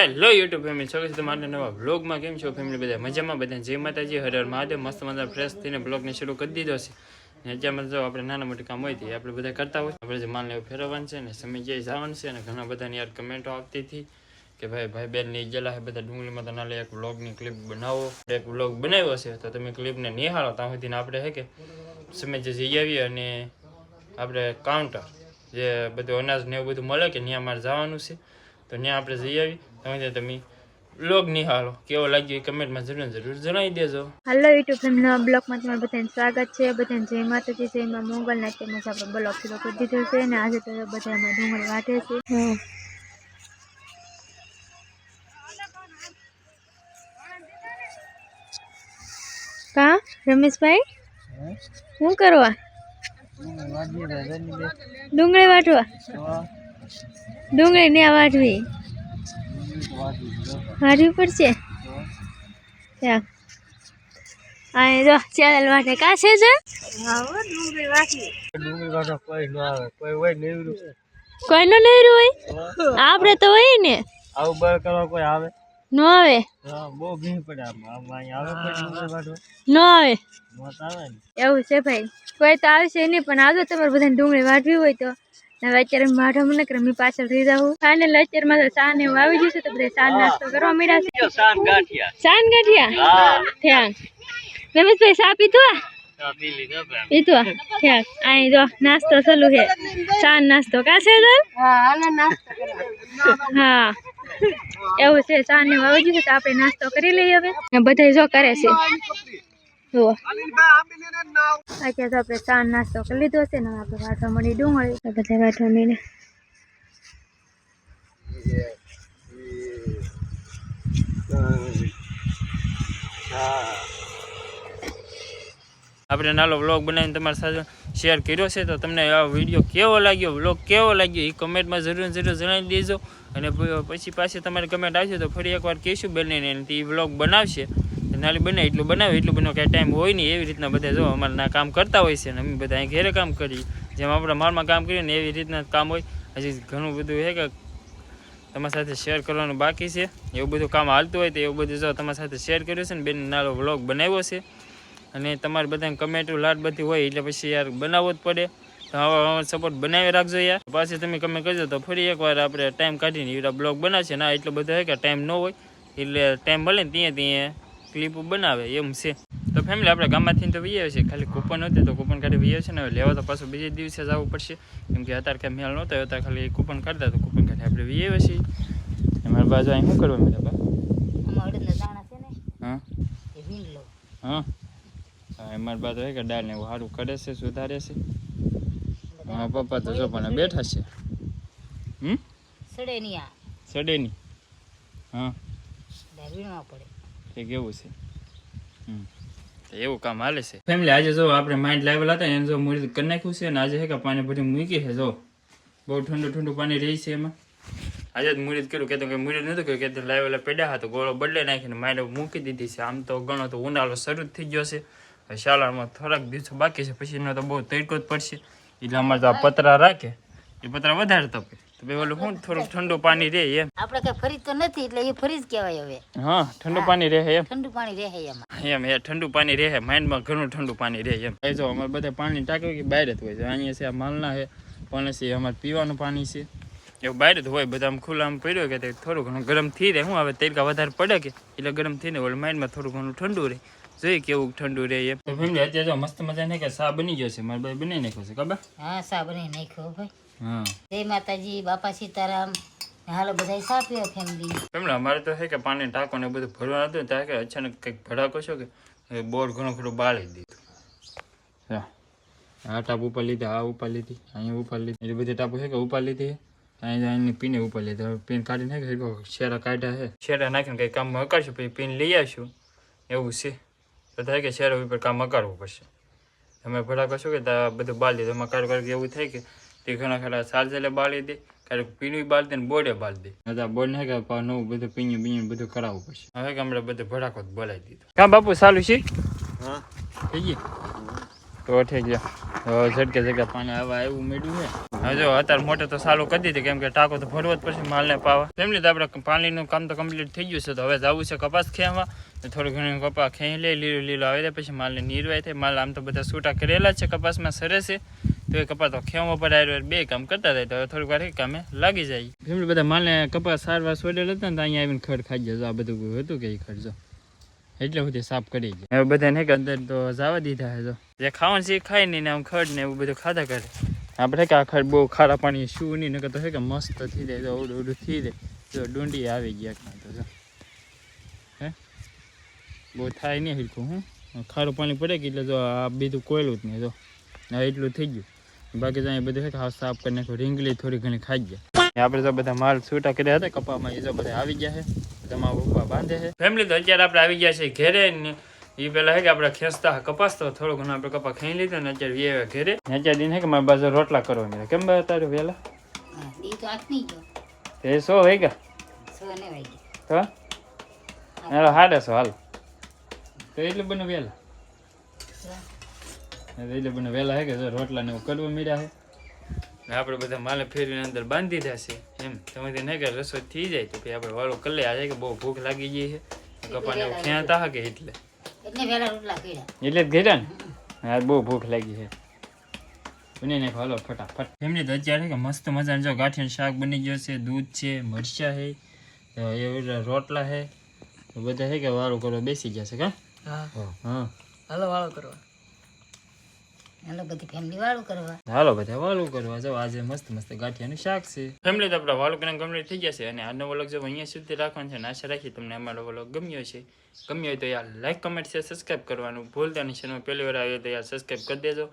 Hello YouTube family છે તમારા નવા બ્લોગમાં કેમ છો ફેમિલી બધા? મજામાં બધા? જય માતાજી. હર હર મહાદેવ. મસ્ત મજા ફ્રેશ થઈને બ્લોગને શરૂ કરી દીધો છે. ને અત્યારમાં જો આપણે નાના મોટી કામ હોય તે આપણે બધા કરતા હોય. આપણે જે માલ લેવું ફેરવવાનું છે ને સમય જઈ જવાનું છે અને ઘણા બધાની યાર કમેન્ટો આવતી હતી કે ભાઈ ભાઈ બેનની ગયેલા છે બધા ડુંગળીમાં. તો ના લે એક વ્લોગની ક્લિપ બનાવો. એક વ્લોગ બનાવ્યો છે. તો તમે ક્લિપને નિહાળો. ત્યાં સુધીને આપણે હે કે સમય જે જઈ આવીએ અને આપણે કાઉન્ટર જે બધું અનાજ ને એવું બધું મળે કે ત્યાં મારે જવાનું છે. તો ત્યાં આપણે જઈ આવી તમે? તમે બ્લોગ નિહાળો કેવો લાગ્યો એ કમેન્ટમાં જરૂર જરૂર જણાવી દેજો. હેલો યુટ્યુબ ફેમિલીના બ્લોગમાં તમારું બધાને સ્વાગત છે. બધાને જય માતાજી જય માં મોગલ. ના તેમજ આપણે બ્લોગ શરૂ કરી દીધો છે અને આજે તો બધા એમાં ડુંગળી વાટે છે. કા? રમેશભાઈ? શું કરવા? ડુંગળી વાટવા ડુંગળી ને વાટવી વાટવી પડશે. અહીં જો ચેનલ માટે કા છે? છે કોઈ નો નહેરું હોય? આપણે તો હોય ને. આવું બર કરવા કોઈ આવે. નો આવે. બહુ ભીડ પડે? નો. આવે એવું છે ભાઈ. કોઈ તો આવશે નહીં પણ આવજો તમારે બધાને ડુંગળી વાટવી હોય તો. હવે અત્યારે માઠા મને કે પાછળ રહી જાઉં ફાઇનલ અત્યારમાં તો સાન એવું આવી જશે તો બધા સાન નાસ્તો કરવા મળ્યા છે. સાન ગાંઠિયા. ચાન ગાંઠિયા? થયા રમેશભાઈ ચા પીધો પીધો થયા અહીં જો નાસ્તો ચાલુ છે. ચા નાસ્તો કાશે છે હા એવું છે ચા ને એવું આવી તો આપણે નાસ્તો કરી લઈએ હવે. બધા જો કરે છે. જુઓ. અત્યારે તો આપણે ચા નાસ્તો કરી લીધો છે ને આપણે વાટવા મળી ડુંગળી. તો બધા વાટવા મળીને આપણે નાનો વ્લોગ બનાવીને તમારી સાથે શેર કર્યો છે તો તમને આ વીડિયો કેવો લાગ્યો? વ્લોગ કેવો લાગ્યો? એ કમેન્ટમાં જરૂર જરૂર જણાવી દેજો. અને પછી પાછી તમારી કમેન્ટ આવશે તો ફરી એકવાર કહીશું બેનને એ વ્લોગ બનાવશે. નાલી બને એટલું બનાવે એટલું બનાવે. કાંઈ ટાઈમ હોય નહીં એવી રીતના બધા જો અમારના કામ કરતા હોય છે ને અમે બધા અહીં ઘેરે કામ કરીએ. જેમ આપણે માલમાં કામ કરીએ ને એવી રીતના કામ હોય. હજી ઘણું બધું છે કે તમારી સાથે શેર કરવાનું બાકી છે. એવું બધું કામ હાલતું હોય તો એવું બધું જો તમારી સાથે શેર કર્યું છે ને બેન નાનો વ્લોગ બનાવ્યો છે. અને તમારે બધાને કમેન્ટો લાટ બધી હોય એટલે પછી યાર બનાવવો જ પડે. હવે સપોર્ટ બનાવી રાખજો યાર. પાછી તમે કમેન્ટ કરજો તો ફરી એકવાર આપણે ટાઈમ કાઢીને એવા બ્લોગ બનાવશે. ના, એટલો બધો હોય કે ટાઈમ ન હોય. એટલે ટાઈમ મળે ને ત્યાં ત્યાં ક્લિપ બનાવે એમ છે. તો ફેમિલી આપણે ગામમાંથી તો વીએ છે ખાલી કૂપન હતી તો કૂપન કાઢી વીએ છે ને હવે લેવા તો પાછું બીજે દિવસે જવું પડશે. કેમ કે અત્યારે કાંઈ મેળ નહોતો અત્યારે ખાલી કૂપન કાઢતા તો કૂપન કાઢી આપણે વીએ છીએ. અમારી બાજુ અહીં શું કરવા મેળા બા હા? હા? અમારી બાજુ હોય કે દાળ ને સારું કરે છે સુધારે છે. હા પપ્પા તો જો પણ બેઠા છે. હમ? સડેની હા. તે કેવું છે? એવું કામ હાલે છે. ફેમિલી આજે જો આપણે માઇન્ડ લાવેલા હતા એને જો મૂળ કરી નાખ્યું છે અને આજે હે કે પાણી ભરી મૂકી છે જો. બહુ ઠંડુ ઠંડુ પાણી રહી છે એમાં. આજે જ મુહૂર્ત કર્યું. કહેતો કે મુહૂર્ત નહોતું કે કે લાવેલા પડ્યા હતા ગોળો બદલે નાખીને માઇન્ડ મૂકી દીધી છે. આમ તો ગણો તો ઉનાળો શરૂ જ થઈ ગયો છે. શાળામાં થોડાક દિવસો બાકી છે. પછી એનો તો બહુ તડકો જ પડશે. એટલે અમારે તો આ પતરા રાખે. એ પતરા વધારે તપે તો ઓલું શું થોડુંક ઠંડુ પાણી રહે એમ. આપણે કઈ ફરી તો નથી એટલે એ કહેવાય હવે. હા ઠંડુ પાણી રહે એમ. ઠંડુ પાણી રહે એમાં. એમ એ ઠંડુ પાણી રહે માઇન્ડમાં ઘણું ઠંડુ પાણી રહે એમ. એ જો અમારે બધા પાણી ટાંક્યું કે બહાર જ હોય. છે અહીંયા છે આ માલના છે પણ છે અમારે પીવાનું પાણી છે. એવું બહાર જ હોય બધા આમ ખુલ્લામાં પડ્યો કે થોડું ઘણું ગરમ થઈ રહે હું હવે તડકા વધારે પડે કે? એટલે ગરમ થઈને ઓલું માઇન્ડમાં થોડું ઘણું ઠંડુ રહે. જોઈએ કેવું ઠંડુ રહે એમ. ફેમિલી અત્યારે જો મસ્ત નહીં કે સા બની ગયો છે. મારા ભાઈ બનાવી નાખ્યો છે ખબર? હા સા બની નાખ્યો ભાઈ. જય માતાજી બાપા સીતારામ. હાલો બધા સા પીઓ ફેમિલી ફેમિલી અમારે તો છે કે પાણી ટાંકો ને બધું ભરવાનું હતું ત્યાં કે અચાનક કંઈક ભડાકો છો કે બોર ઘણું ખરું બાળી દીધું. હા આ ટાપ ઉપર લીધી આ ઉપર લીધી અહીંયા ઉપર લીધી. એટલે બધી ટાપુ છે કે ઉપર લીધી? અહીંયા એની પીને ઉપર લીધી. હવે પીન કાઢી નાખી શેરા કાઢ્યા છે શેરા નાખીને કંઈ કામ મકાડશું પછી પીન લઈ આવીશું. એવું છે. તો થાય કે શેરા ઉપર કામ મકાડવું પડશે. તમે ભડાકો છો કે ત્યાં બધું બાળી દીધું. એમાં કાઢ કાઢ એવું થાય કે તે ઘણા ખરા ચાર્જરે બાળી દે ક્યારેક પીનું બાળી દે ને બોર્ડે બાળી દે. બધા બોર્ડ ને કે પા નવું બધું પીણું બીણું બધું કરાવવું પડશે. હવે કે હમણાં બધું ભડાકો જ બોલાવી દીધો. કાં બાપુ સાલું છે? હા. થઈ ગયું? તો થઈ ગયા હવે ઝટકે ઝટકે પાણી આવા એવું મેળ્યું છે. હવે જો અત્યારે મોટે તો સારું કરી દીધી કેમ કે ટાંકો તો ભરવો જ પછી માલને પાવા. તેમ લીધે આપણે પાણીનું કામ તો કમ્પ્લીટ થઈ ગયું છે તો હવે જવું છે કપાસ ખેવા તો થોડું ઘણું કપા ખેઈ લે લીલો લીલો આવે છે પછી માલને નીરવાય થાય. માલ આમ તો બધા છૂટા કરેલા જ છે કપાસમાં સરે છે. તો એ કપાસ તો ખેવા આવ્યો બે કામ કરતા થાય તો થોડીક વાર કામે લાગી જાય. ફેમિલી બધા માલને કપાસ સારવાર છોડેલા હતા ને તો અહીંયા આવીને ખડ ખાઈ જાય આ બધું હતું કે ખર્ચો એટલે બધી સાફ કરી જાય હવે બધા ને કે અંદર તો જવા દીધા છે, જો. ખાવાનું છે ખાય નહીં ને આમ ખડ ને એવું બધું ખાધા કરે. આપણે કે આ ખડ બહુ ખારા પાણી શું નહીં, નકર તો હે કે મસ્ત થઈ જાય તો ઓડું ઓડું થઈ જાય. જો ડુંડી આવી ગયા તો, જો. હે? બહુ થાય નહીં હરખું, હું? ખારું પાણી પડે કે એટલે જો આ બીજું કોયલું જ નહીં, જો. એટલું થઈ ગયું. બાકી તો અહીંયા બધું હાવ સાફ કરીને રીંગલી થોડી ઘણી ખાઈ ગયા. આપણે તો બધા માલ છૂટા કર્યા હતા કપામાં એ તો બધા આવી ગયા છે. તમારા પપ્પા બાંધે છે. ફેમિલી તો અત્યારે આપણે આવી ગયા છે ઘેરે એ પેલા હે કે આપણે ખેંચતા કપાસ તો થોડું ઘણો આપણે કપા ખાઈ લીધો ને અત્યારે વે ઘેરે. ને અત્યારે દિન હે કે મારી બાજુ રોટલા કરવાની કેમ બધા તારે વહેલા હા, ઈ તો આઠમી ગયો. તે સો વાગ્યા? ગયા તો? હાલો હાડે સો હાલ. તો એટલું બને વહેલા એટલે પણ વહેલા હે કે રોટલા ને એવું કરવું હે. ને આપણે બધા માલે ફેરવીને અંદર બાંધી દેશે. એમ તમે નહીં કે રસોઈ થઈ જાય તો પછી આપણે વાળો કલે આજે કે બહુ ભૂખ લાગી ગઈ છે. કપાને એવું ખેંચતા હા કે એટલે. એટલે વહેલા રોટલા કર્યા. એટલે જ ગયા ને? હા બહુ ભૂખ લાગી છે. બની નાખો હાલો ફટાફટ. એમની તો અત્યારે કે મસ્ત મજાનું જો ગાંઠિયાનું શાક બની ગયો છે દૂધ છે મરચાં છે એ બધા રોટલા છે. બધા છે કે વાળું કરવા બેસી ગયા છે કા? હા. હાલો બધી ફેમિલી વાળું કરવા. હાલો બધા વાળું કરવા. જાઓ આજે મસ્ત મસ્ત ગાંઠિયાનું શાક છે. ફેમિલી તો આપણા વાળું કરીને કમ્પ્લીટ થઈ છે. અને આજનો વ્લોગ જો અહીંયા સુધી રાખવાનો છે અને આશા રાખી તમને અમારો વ્લોગ ગમ્યો છે ગમ્યો હોય તો યાર લાઈક કમેન્ટ છે સબસ્ક્રાઈબ કરવાનું ભૂલતા નહીં. ચેનલ પહેલી વાર આવ્યો તો યાર સબસ્ક્રાઈબ કરી દેજો.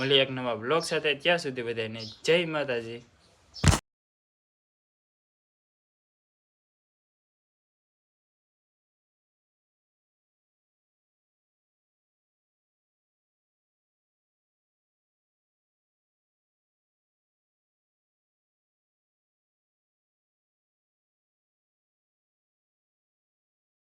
મળીએ એક નવા બ્લોગ સાથે. ત્યાં સુધી બધાને જય માતાજી.